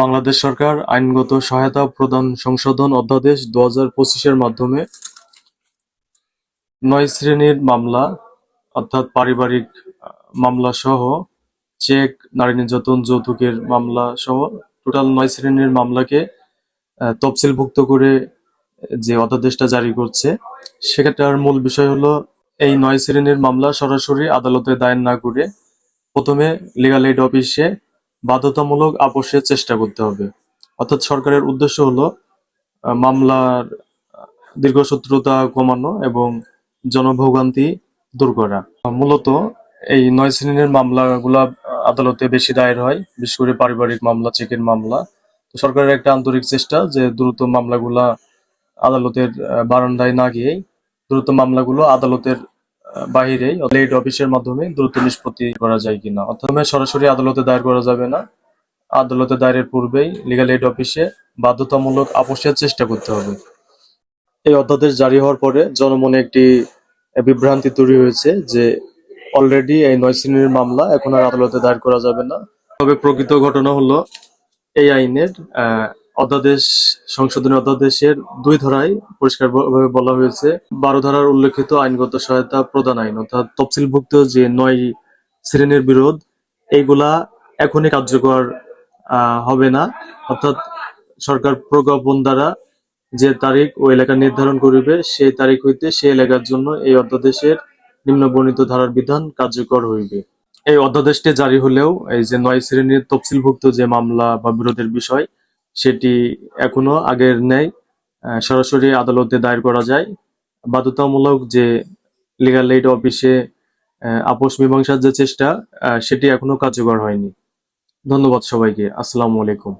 বাংলাদেশ সরকার আইনগত সহায়তা প্রদান সংশোধন অধ্যাদেশ দু হাজার পঁচিশের মাধ্যমে নয় শ্রেণির মামলা, অর্থাৎ পারিবারিক মামলা সহ চেক, নারী নির্যাতন যৌতুকের মামলা সহ টোটাল নয় শ্রেণির মামলাকে তফসিলভুক্ত করে যে অধ্যাদেশটা জারি করছে, সেটার মূল বিষয় হলো এই নয় শ্রেণির মামলা সরাসরি আদালতে দায়ের না করে প্রথমে লিগাল এইড অফিসে বাধ্যতামূলক আপোষের চেষ্টা করতে হবে। অর্থাৎ সরকারের উদ্দেশ্য হলো মামলার আহ, দীর্ঘসূত্রতা কমানো এবং জনভোগান্তি দূর করা। মূলত এই নয় শ্রেণির মামলাগুলা আদালতে বেশি দায়ের হয় বিশেষ করে পারিবারিক মামলা চেকের মামলা। তো সরকারের একটা আন্তরিক চেষ্টা যে দ্রুত মামলাগুলা আদালতের বারান্দায় না গিয়েই দ্রুত মামলাগুলো আদালতের বাহিরেই লেট অফিসের মাধ্যমে দ্রুত নিষ্পত্তি করা যায় কিনা? অর্থাৎ সরাসরি আদালতে দায়ের করা যাবে না? আদালতে দায়েরের পূর্বেই লিগাল এইড অফিসে বাধ্যতামূলক আপোষের চেষ্টা করতে হবে। এই অধ্যাদেশ জারি হওয়ার পরে জনমনে একটি বিভ্রান্তি তৈরি হয়েছে যে অলরেডি এই নয় শ্রেণির মামলা এখন আর আদালতে দায়ের করা যাবে না। তবে প্রকৃত ঘটনা হলো এই আইনের অধ্যাদেশ, সংশোধনী অধ্যাদেশের দুই ধারায় পরিষ্কারভাবে বলা হয়েছে, বারো ধারার উল্লেখিত আইনগত সহায়তা প্রদান আইন, অর্থাৎ তফসিলভুক্ত যে নয় শ্রেণির বিরোধ এইগুলা এখনই কার্যকর হবে না। অর্থাৎ সরকার প্রজ্ঞাপন দ্বারা যে তারিখ ও এলাকা নির্ধারণ করিবে সেই তারিখ হইতে সেই এলাকার জন্য এই অধ্যাদেশের নিম্ন বর্ণিত ধারার বিধান কার্যকর হইবে। এই অধ্যাদেশটি জারি হলেও এই যে নয় শ্রেণির তফসিলভুক্ত যে মামলা বা বিরোধের বিষয় সেটি এখনও আগের ন্যায় সরাসরি আদালতে দায়ের করা যায়। বাধ্যতামূলক যে লিগাল এইড অফিসে আপোষ মীমাংসার যে চেষ্টা সেটি এখনও কার্যকর হয়নি। ধন্যবাদ সবাইকে। আসসালামু আলাইকুম।